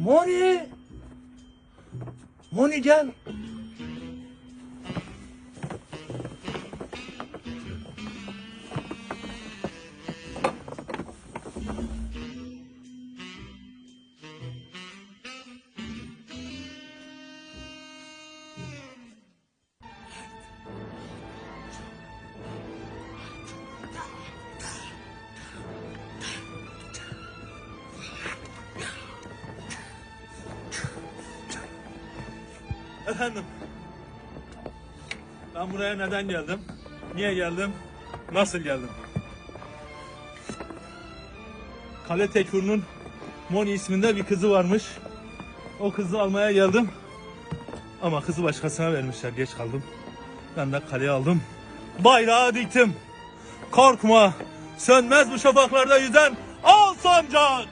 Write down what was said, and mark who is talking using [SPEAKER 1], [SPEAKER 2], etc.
[SPEAKER 1] Moni. Moni
[SPEAKER 2] Efendim. Ben buraya neden geldim? Niye geldim? Nasıl geldim? Kale Tekfur'un Moni isminde bir kızı varmış. O kızı almaya geldim. Ama kızı başkasına vermişler. Geç kaldım. Ben de kaleye aldım. Bayrağı diktim. Korkma. Sönmez bu şafaklarda yüzen al sancak.